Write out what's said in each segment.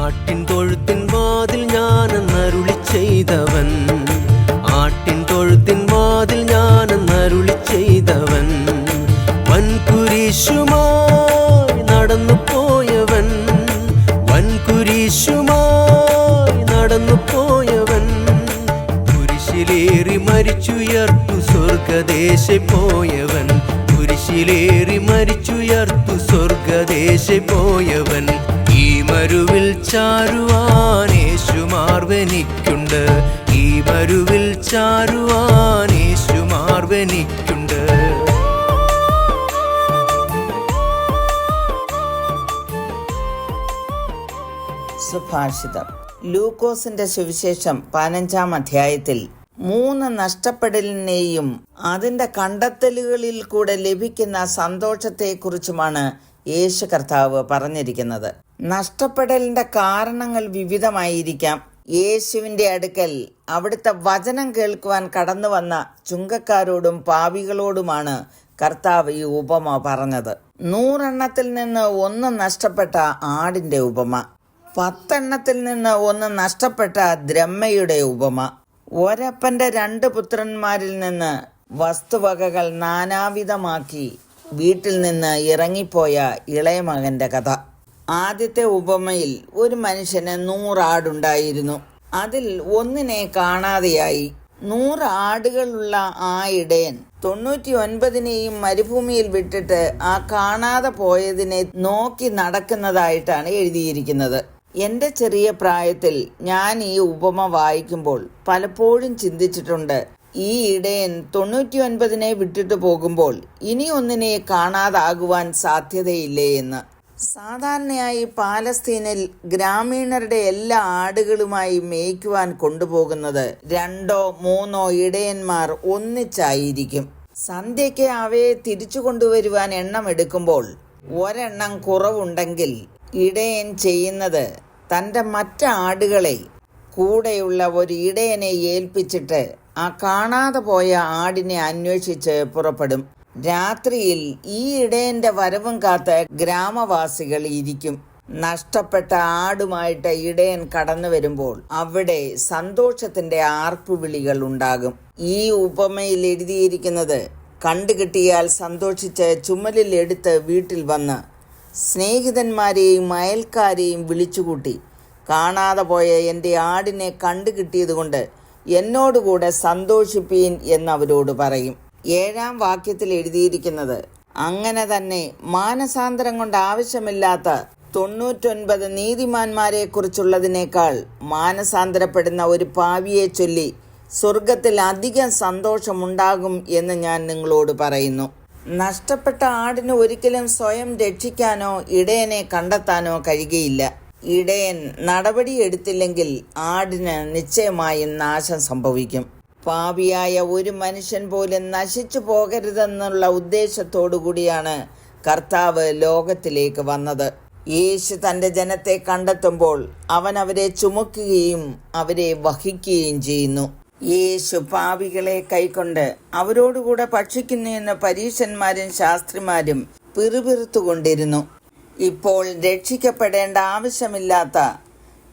ആട്ടിൻ തൊഴുത്തിൻ വാതിൽ ഞാനെന്നരുളി ചെയ്തവൻ. ആട്ടിൻ തൊഴുത്തിൻ വാതിൽ ഞാനെന്നരുളി ചെയ്തവൻ. വൻകുരിശുമായി നടന്നു പോയവൻ. വൻകുരിശുമായി നടന്നു പോയവൻ. കുരിശിലേറി മരിച്ചുയർത്തു സ്വർഗദേശ പോയവൻ. കുരിശിലേറി മരിച്ചുയർത്തു സ്വർഗദേശ പോയവൻ. ഈ മരുവിൽ ചാരുവാൻ യേശുമാർവനിക്കുണ്ട്. ഈ മരുവിൽ ചാരുവാൻ യേശുമാർവനിക്കുണ്ട്. സുഭാഷിതം. ലൂക്കോസിന്റെ സുവിശേഷം പതിനഞ്ചാം അധ്യായത്തിൽ മൂന്ന് നഷ്ടപ്പെടലിനെയും അതിന്റെ കണ്ടെത്തലുകളിൽ കൂടെ ലഭിക്കുന്ന സന്തോഷത്തെക്കുറിച്ചുമാണ് യേശു കർത്താവ് പറഞ്ഞിരിക്കുന്നത്. നഷ്ടപ്പെടലിന്റെ കാരണങ്ങൾ വിവിധമായിരിക്കാം. യേശുവിന്റെ അടുക്കൽ അവിടുത്തെ വചനം കേൾക്കുവാൻ കടന്നു വന്ന ചുങ്കക്കാരോടും പാവികളോടുമാണ് കർത്താവ് ഈ ഉപമ പറഞ്ഞത്. നൂറെണ്ണത്തിൽ നിന്ന് ഒന്ന് നഷ്ടപ്പെട്ട ആടിന്റെ ഉപമ പത്തെണ്ണത്തിൽ നിന്ന് ഒന്ന് നഷ്ടപ്പെട്ട ദ്രമ്മയുടെ ഉപമ ഒരപ്പന്റെ രണ്ട് പുത്രന്മാരിൽ നിന്ന് വസ്തുവകകൾ നാനാവിധമാക്കി വീട്ടിൽ നിന്ന് ഇറങ്ങിപ്പോയ ഇളയമകന്റെ കഥ. ആദ്യത്തെ ഉപമയിൽ ഒരു മനുഷ്യന് നൂറാടുണ്ടായിരുന്നു. അതിൽ ഒന്നിനെ കാണാതെയായി. നൂറ് ആടുകളുള്ള ആ ഇടയൻ തൊണ്ണൂറ്റി ഒൻപതിനെയും മരുഭൂമിയിൽ വിട്ടിട്ട് ആ കാണാതെ പോയതിനെ നോക്കി നടക്കുന്നതായിട്ടാണ് എഴുതിയിരിക്കുന്നത്. എന്റെ ചെറിയ പ്രായത്തിൽ ഞാൻ ഈ ഉപമ വായിക്കുമ്പോൾ പലപ്പോഴും ചിന്തിച്ചിട്ടുണ്ട്. ഈ ഇടയൻ തൊണ്ണൂറ്റി ഒൻപതിനെ വിട്ടിട്ട് പോകുമ്പോൾ ഇനി ഒന്നിനെ കാണാതാകുവാൻ സാധ്യതയില്ലേ എന്ന്. സാധാരണയായി പാലസ്തീനിൽ ഗ്രാമീണരുടെ എല്ലാ ആടുകളുമായി മേയ്ക്കുവാൻ കൊണ്ടുപോകുന്നത് രണ്ടോ മൂന്നോ ഇടയന്മാർ ഒന്നിച്ചായിരിക്കും. സന്ധ്യയ്ക്ക് അവയെ തിരിച്ചു കൊണ്ടുവരുവാൻ എണ്ണം എടുക്കുമ്പോൾ ഒരെണ്ണം കുറവുണ്ടെങ്കിൽ ഇടയൻ ചെയ്യുന്നത് തന്റെ മറ്റ് ആടുകളെ കൂടെയുള്ള ഒരു ഇടയനെ ഏൽപ്പിച്ചിട്ട് ആ കാണാതെ പോയ ആടിനെ അന്വേഷിച്ച് പുറപ്പെടും. രാത്രിയിൽ ഈ ഇടയന്റെ വരവും കാത്ത് ഗ്രാമവാസികൾ ഇരിക്കും. നഷ്ടപ്പെട്ട ആടുമായിട്ട് ഇടയൻ കടന്നു വരുമ്പോൾ അവിടെ സന്തോഷത്തിന്റെ ആർപ്പുവിളികൾ ഉണ്ടാകും. ഈ ഉപമയിൽ എഴുതിയിരിക്കുന്നത് കണ്ടുകിട്ടിയാൽ സന്തോഷിച്ച് ചുമലിൽ എടുത്ത് വീട്ടിൽ വന്ന് സ്നേഹിതന്മാരെയും അയൽക്കാരെയും വിളിച്ചുകൂട്ടി. കാണാതെ പോയ എന്റെ ആടിനെ കണ്ടുകിട്ടിയതുകൊണ്ട് എന്നോടുകൂടെ സന്തോഷിപ്പീൻ എന്നവരോട് പറയും. ഏഴാം വാക്യത്തിൽ എഴുതിയിരിക്കുന്നത് അങ്ങനെ തന്നെ മാനസാന്തരം കൊണ്ട് ആവശ്യമില്ലാത്ത തൊണ്ണൂറ്റൊൻപത് നീതിമാന്മാരെ കുറിച്ചുള്ളതിനേക്കാൾ മാനസാന്തരപ്പെടുന്ന ഒരു പാവിയെ ചൊല്ലി സ്വർഗത്തിൽ അധികം സന്തോഷമുണ്ടാകും എന്ന് ഞാൻ നിങ്ങളോട് പറയുന്നു. നഷ്ടപ്പെട്ട ആടിന് ഒരിക്കലും സ്വയം രക്ഷിക്കാനോ ഇടയനെ കണ്ടെത്താനോ കഴിയുകയില്ല. ഇടയൻ നടപടിയെടുത്തില്ലെങ്കിൽ ആടിന് നിശ്ചയമായും നാശം സംഭവിക്കും. പാപിയായ ഒരു മനുഷ്യൻ പോലും നശിച്ചു പോകരുതെന്നുള്ള ഉദ്ദേശത്തോടു കൂടിയാണ് കർത്താവ് ലോകത്തിലേക്ക് വന്നത്. യേശു തന്റെ ജനത്തെ കണ്ടെത്തുമ്പോൾ അവൻ അവരെ ചുമക്കുകയും അവരെ വഹിക്കുകയും ചെയ്യുന്നു. യേശു പാവികളെ കൈക്കൊണ്ട് അവരോടുകൂടെ ഭക്ഷിക്കുന്നു എന്ന് പരീശന്മാരും ശാസ്ത്രിമാരും പിറുപിറുത്തുകൊണ്ടിരുന്നു. ഇപ്പോൾ രക്ഷിക്കപ്പെടേണ്ട ആവശ്യമില്ലാത്ത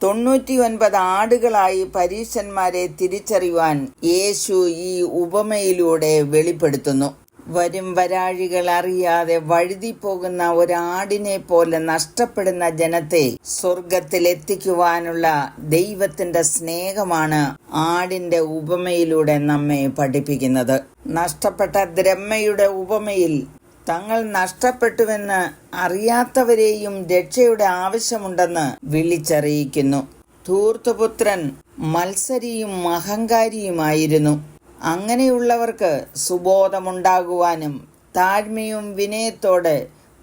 തൊണ്ണൂറ്റി ഒൻപത് ആടുകളായി പരീശന്മാരെ തിരിച്ചറിയുവാൻ യേശു ഈ ഉപമയിലൂടെ വെളിപ്പെടുത്തുന്നു. വരും വരാഴികൾ അറിയാതെ വഴുതി പോകുന്ന ഒരാടിനെ പോലെ നഷ്ടപ്പെടുന്ന ജനത്തെ സ്വർഗത്തിലെത്തിക്കുവാനുള്ള ദൈവത്തിന്റെ സ്നേഹമാണ് ആടിന്റെ ഉപമയിലൂടെ നമ്മെ പഠിപ്പിക്കുന്നത്. നഷ്ടപ്പെട്ട ദ്രമ്മയുടെ ഉപമയിൽ തങ്ങൾ നഷ്ടപ്പെട്ടുവെന്ന് അറിയാത്തവരെയും രക്ഷയുടെ ആവശ്യമുണ്ടെന്ന് വിളിച്ചറിയിക്കുന്നു. ധൂർത്തുപുത്രൻ മത്സരിയും അഹങ്കാരിയുമായിരുന്നു. അങ്ങനെയുള്ളവർക്ക് സുബോധമുണ്ടാകുവാനും താഴ്മയും വിനയത്തോടെ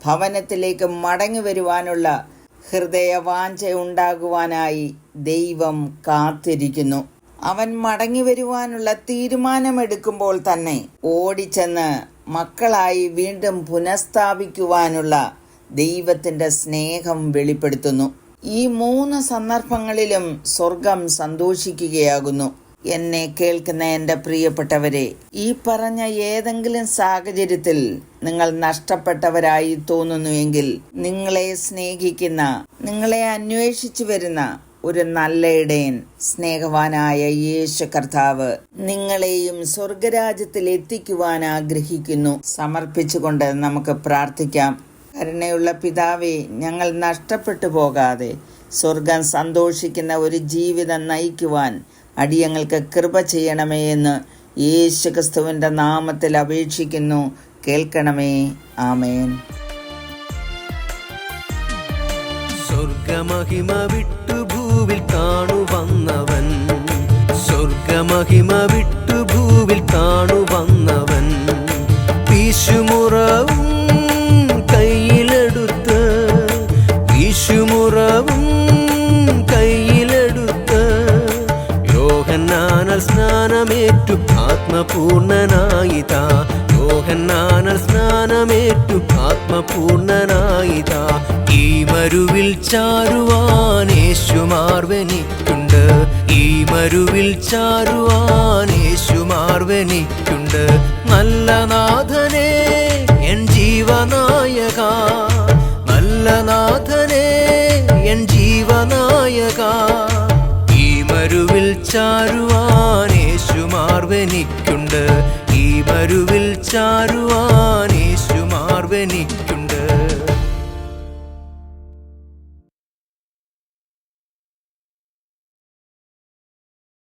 ഭവനത്തിലേക്ക് മടങ്ങി വരുവാനുള്ള ഹൃദയവാഞ്ച ഉണ്ടാകുവാനായി ദൈവം കാത്തിരിക്കുന്നു. അവൻ മടങ്ങി വരുവാനുള്ള തീരുമാനമെടുക്കുമ്പോൾ തന്നെ ഓടിച്ചെന്ന് മക്കളായി വീണ്ടും പുനഃസ്ഥാപിക്കുവാനുള്ള ദൈവത്തിന്റെ സ്നേഹം വെളിപ്പെടുത്തുന്നു. ഈ മൂന്ന് സന്ദർഭങ്ങളിലും സ്വർഗം സന്തോഷിക്കുകയാകുന്നു. എന്നെ കേൾക്കുന്ന എന്റെ പ്രിയപ്പെട്ടവരെ ഈ പറഞ്ഞ ഏതെങ്കിലും സാഹചര്യത്തിൽ നിങ്ങൾ നഷ്ടപ്പെട്ടവരായി തോന്നുന്നുവെങ്കിൽ നിങ്ങളെ സ്നേഹിക്കുന്ന നിങ്ങളെ അന്വേഷിച്ചു വരുന്ന ഒരു നല്ല ഇടയൻ സ്നേഹവാനായ യേശു കർത്താവ് നിങ്ങളെയും സ്വർഗരാജ്യത്തിൽ എത്തിക്കുവാൻ ആഗ്രഹിക്കുന്നു. സമർപ്പിച്ചുകൊണ്ട് നമുക്ക് പ്രാർത്ഥിക്കാം. കരുണയുള്ള പിതാവേ ഞങ്ങൾ നഷ്ടപ്പെട്ടു പോകാതെ സ്വർഗം സന്തോഷിക്കുന്ന ഒരു ജീവിതം നയിക്കുവാൻ അടിയങ്ങൾക്ക് കൃപ ചെയ്യണമേ എന്ന് യേശു ക്രിസ്തുവിന്റെ നാമത്തിൽ അപേക്ഷിക്കുന്നു. കേൾക്കണമേ. ആമേൻ. സ്വർഗമഹിമ വിട്ടു ഭൂവിൽ കാണുവന്നവൻ സ്വർഗമഹിമ വിട്ടു ഭൂവിൽ കാണുവന്നവൻ വീശുമുറവും കയ്യിലെടുത്ത് വീശുമുറവും കയ്യിലെടുത്ത് യോഹന്നാനൽ സ്നാനമേറ്റു ആത്മപൂർണനായിതാ. യോഹന്നാനൽ സ്നാനമേറ്റു ആത്മപൂർണനായിതാ. ഈ മരുവിൽ ചാരുവാൻ യേശുമാർവനിക്കുണ്ട് ഈ മരുവിൽ ചാരുവാൻ യേശുമാർവനിക്കുണ്ട് നല്ല നാഥനെ എൻ ജീവനായക. നല്ല നാഥനെ എൻ ജീവനായക. ഈ മരുവിൽ ചാരുവാൻ യേശുമാർവനിക്കുണ്ട് ഈ മരുവിൽ ചാരുവാൻ